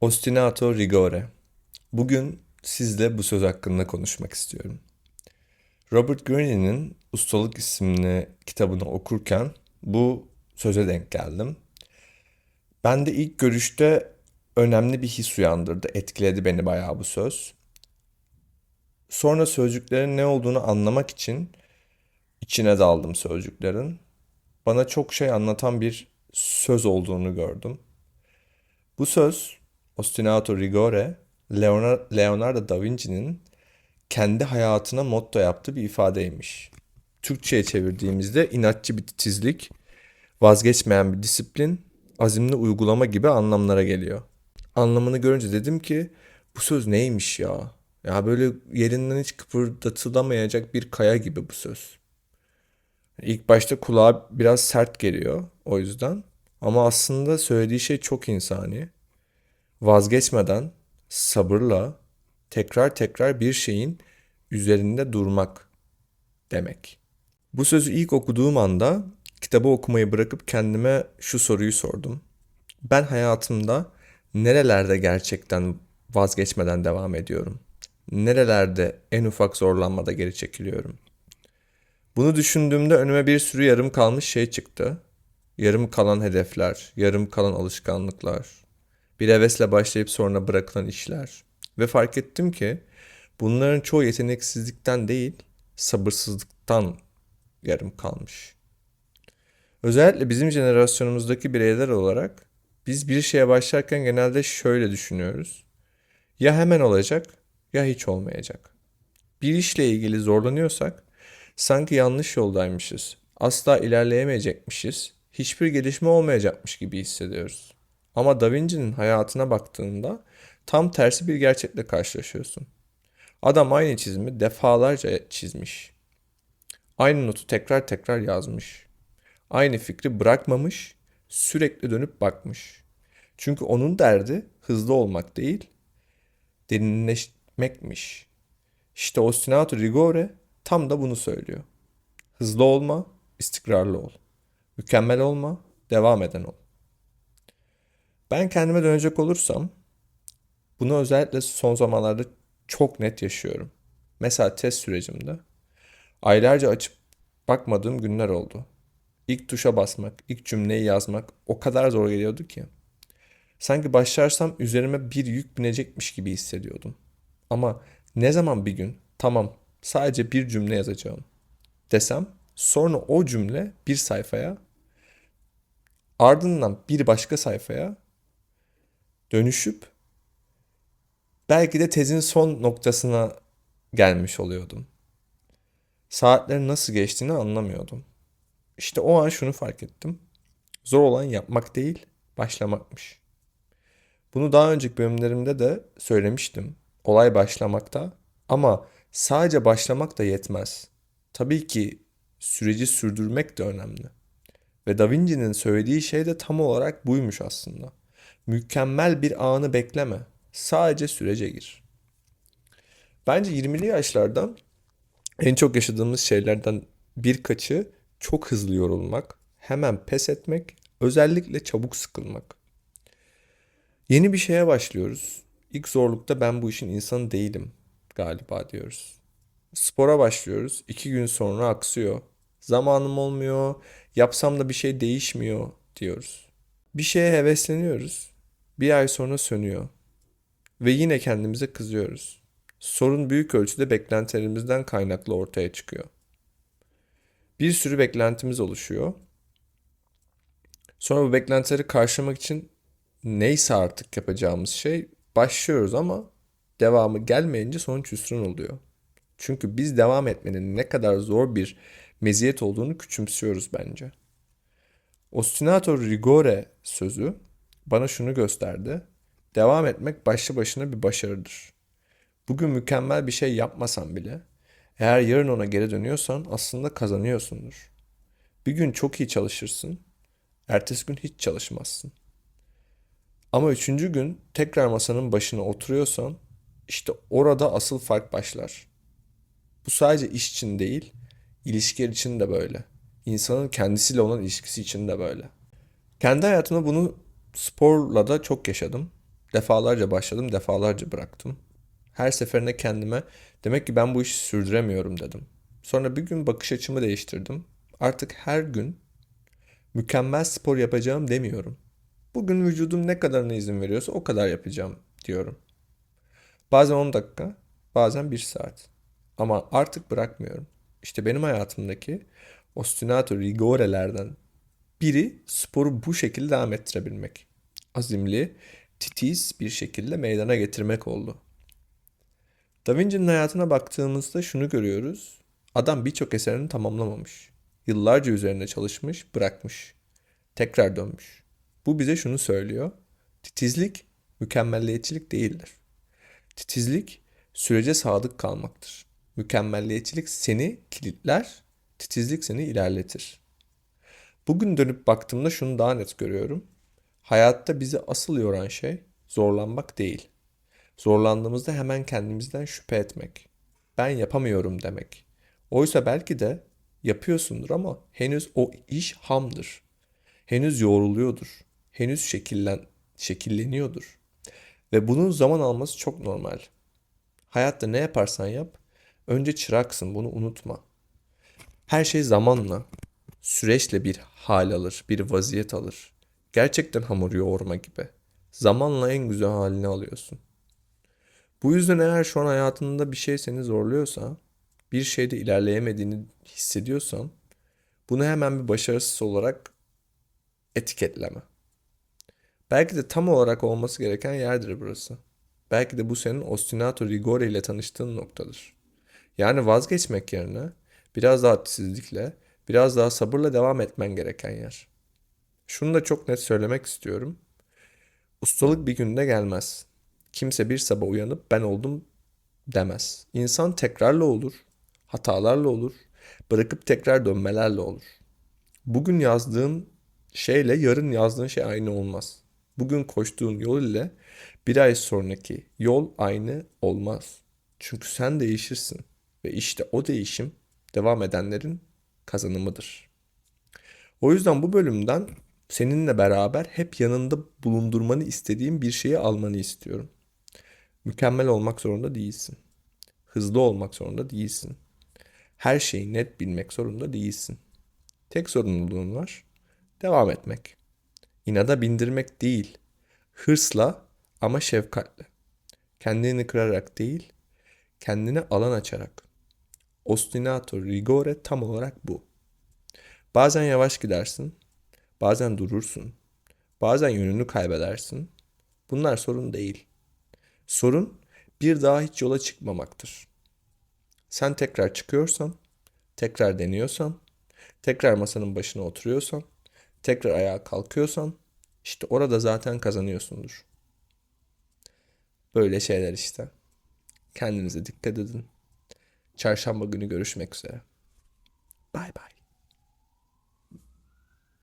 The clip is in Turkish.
Ostinato rigore. Bugün sizle bu söz hakkında konuşmak istiyorum. Robert Greene'nin Ustalık isimli kitabını okurken bu söze denk geldim. Ben de ilk görüşte önemli bir his uyandırdı. Etkiledi beni bayağı bu söz. Sonra sözcüklerin ne olduğunu anlamak için içine daldım sözcüklerin. Bana çok şey anlatan bir söz olduğunu gördüm. Bu söz Ostinato Rigore Leonardo, da Vinci'nin kendi hayatına motto yaptığı bir ifadeymiş. Türkçe'ye çevirdiğimizde inatçı bir titizlik, vazgeçmeyen bir disiplin, azimli uygulama gibi anlamlara geliyor. Anlamını görünce dedim ki bu söz neymiş ya? Ya böyle yerinden hiç kıpırdatılamayacak bir kaya gibi bu söz. İlk başta kulağa biraz sert geliyor o yüzden. Ama aslında söylediği şey çok insani. Vazgeçmeden, sabırla, tekrar tekrar bir şeyin üzerinde durmak demek. Bu sözü ilk okuduğum anda kitabı okumayı bırakıp kendime şu soruyu sordum. Ben hayatımda nerelerde gerçekten vazgeçmeden devam ediyorum? Nerelerde en ufak zorlanmada geri çekiliyorum? Bunu düşündüğümde önüme bir sürü yarım kalmış şey çıktı. Yarım kalan hedefler, yarım kalan alışkanlıklar, bir hevesle başlayıp sonra bırakılan işler. Ve fark ettim ki bunların çoğu yeteneksizlikten değil, sabırsızlıktan yarım kalmış. Özellikle bizim jenerasyonumuzdaki bireyler olarak biz bir şeye başlarken genelde şöyle düşünüyoruz. Ya hemen olacak ya hiç olmayacak. Bir işle ilgili zorlanıyorsak sanki yanlış yoldaymışız. Asla ilerleyemeyecekmişiz. Hiçbir gelişme olmayacakmış gibi hissediyoruz. Ama Da Vinci'nin hayatına baktığında tam tersi bir gerçekle karşılaşıyorsun. Adam aynı çizimi defalarca çizmiş. Aynı notu tekrar tekrar yazmış. Aynı fikri bırakmamış, sürekli dönüp bakmış. Çünkü onun derdi hızlı olmak değil, derinleşmekmiş. İşte Ostinato Rigore tam da bunu söylüyor. Hızlı olma, istikrarlı ol. Mükemmel olma, devam eden ol. Ben kendime dönecek olursam bunu özellikle son zamanlarda çok net yaşıyorum. Mesela test sürecimde aylarca açıp bakmadığım günler oldu. İlk tuşa basmak, ilk cümleyi yazmak o kadar zor geliyordu ki. Sanki başlarsam üzerime bir yük binecekmiş gibi hissediyordum. Ama ne zaman bir gün tamam sadece bir cümle yazacağım desem sonra o cümle bir sayfaya ardından bir başka sayfaya dönüşüp belki de tezin son noktasına gelmiş oluyordum. Saatlerin nasıl geçtiğini anlamıyordum. İşte o an şunu fark ettim. Zor olan yapmak değil, başlamakmış. Bunu daha önceki bölümlerimde de söylemiştim. Olay başlamakta ama sadece başlamak da yetmez. Tabii ki süreci sürdürmek de önemli. Ve Da Vinci'nin söylediği şey de tam olarak buymuş aslında. Mükemmel bir anı bekleme. Sadece sürece gir. Bence 20'li yaşlardan en çok yaşadığımız şeylerden birkaçı çok hızlı yorulmak, hemen pes etmek, özellikle çabuk sıkılmak. Yeni bir şeye başlıyoruz. İlk zorlukta ben bu işin insanı değilim galiba diyoruz. Spora başlıyoruz. iki gün sonra aksıyor. Zamanım olmuyor. Yapsam da bir şey değişmiyor diyoruz. Bir şeye hevesleniyoruz. Bir ay sonra sönüyor. Ve yine kendimize kızıyoruz. Sorun büyük ölçüde beklentilerimizden kaynaklı ortaya çıkıyor. Bir sürü beklentimiz oluşuyor. Sonra bu beklentileri karşılamak için neyse artık yapacağımız şey başlıyoruz ama devamı gelmeyince sonuç hüsran oluyor. Çünkü biz devam etmenin ne kadar zor bir meziyet olduğunu küçümsüyoruz bence. Ostinato rigore sözü bana şunu gösterdi. Devam etmek başlı başına bir başarıdır. Bugün mükemmel bir şey yapmasan bile eğer yarın ona geri dönüyorsan aslında kazanıyorsundur. Bir gün çok iyi çalışırsın, ertesi gün hiç çalışmazsın. Ama üçüncü gün tekrar masanın başına oturuyorsan işte orada asıl fark başlar. Bu sadece iş için değil, ilişkiler için de böyle. İnsanın kendisiyle olan ilişkisi için de böyle. Kendi hayatımda bunu sporla da çok yaşadım. Defalarca başladım, defalarca bıraktım. Her seferinde kendime demek ki ben bu işi sürdüremiyorum dedim. Sonra bir gün bakış açımı değiştirdim. Artık her gün mükemmel spor yapacağım demiyorum. Bugün vücudum ne kadarına izin veriyorsa o kadar yapacağım diyorum. Bazen 10 dakika, bazen 1 saat. Ama artık bırakmıyorum. İşte benim hayatımdaki ostinato rigorelerden biri sporu bu şekilde devam ettirebilmek. Azimli, titiz bir şekilde meydana getirmek oldu. Da Vinci'nin hayatına baktığımızda şunu görüyoruz. Adam birçok eserini tamamlamamış. Yıllarca üzerinde çalışmış, bırakmış. Tekrar dönmüş. Bu bize şunu söylüyor. Titizlik mükemmelliyetçilik değildir. Titizlik sürece sadık kalmaktır. Mükemmelliyetçilik seni kilitler, titizlik seni ilerletir. Bugün dönüp baktığımda şunu daha net görüyorum. Hayatta bizi asıl yoran şey zorlanmak değil. Zorlandığımızda hemen kendimizden şüphe etmek. Ben yapamıyorum demek. Oysa belki de yapıyorsundur ama henüz o iş hamdır. Henüz yoğruluyordur. Henüz şekillen, şekilleniyordur. Ve bunun zaman alması çok normal. Hayatta ne yaparsan yap, önce çıraksın bunu unutma. Her şey zamanla, süreçle bir hal alır, bir vaziyet alır. Gerçekten hamur yoğurma gibi. Zamanla en güzel halini alıyorsun. Bu yüzden eğer şu an hayatında bir şey seni zorluyorsa, bir şeyde ilerleyemediğini hissediyorsan, bunu hemen bir başarısız olarak etiketleme. Belki de tam olarak olması gereken yerdir burası. Belki de bu senin ostinato rigore ile tanıştığın noktadır. Yani vazgeçmek yerine biraz daha titizlikle, biraz daha sabırla devam etmen gereken yer. Şunu da çok net söylemek istiyorum. Ustalık bir günde gelmez. Kimse bir sabah uyanıp ben oldum demez. İnsan tekrarla olur, hatalarla olur, bırakıp tekrar dönmelerle olur. Bugün yazdığın şeyle yarın yazdığın şey aynı olmaz. Bugün koştuğun yol ile bir ay sonraki yol aynı olmaz. Çünkü sen değişirsin ve işte o değişim devam edenlerin kazanımıdır. O yüzden bu bölümden seninle beraber hep yanında bulundurmanı istediğim bir şeyi almanı istiyorum. Mükemmel olmak zorunda değilsin. Hızlı olmak zorunda değilsin. Her şeyi net bilmek zorunda değilsin. Tek sorumluluğun var. Devam etmek. İnada bindirmek değil. Hırsla ama şefkatle. Kendini kırarak değil, kendine alan açarak. Ostinato rigore tam olarak bu. Bazen yavaş gidersin, bazen durursun, bazen yönünü kaybedersin. Bunlar sorun değil. Sorun bir daha hiç yola çıkmamaktır. Sen tekrar çıkıyorsan, tekrar deniyorsan, tekrar masanın başına oturuyorsan, tekrar ayağa kalkıyorsan işte orada zaten kazanıyorsundur. Böyle şeyler işte. Kendinize dikkat edin. Çarşamba günü görüşmek üzere. Bay bay.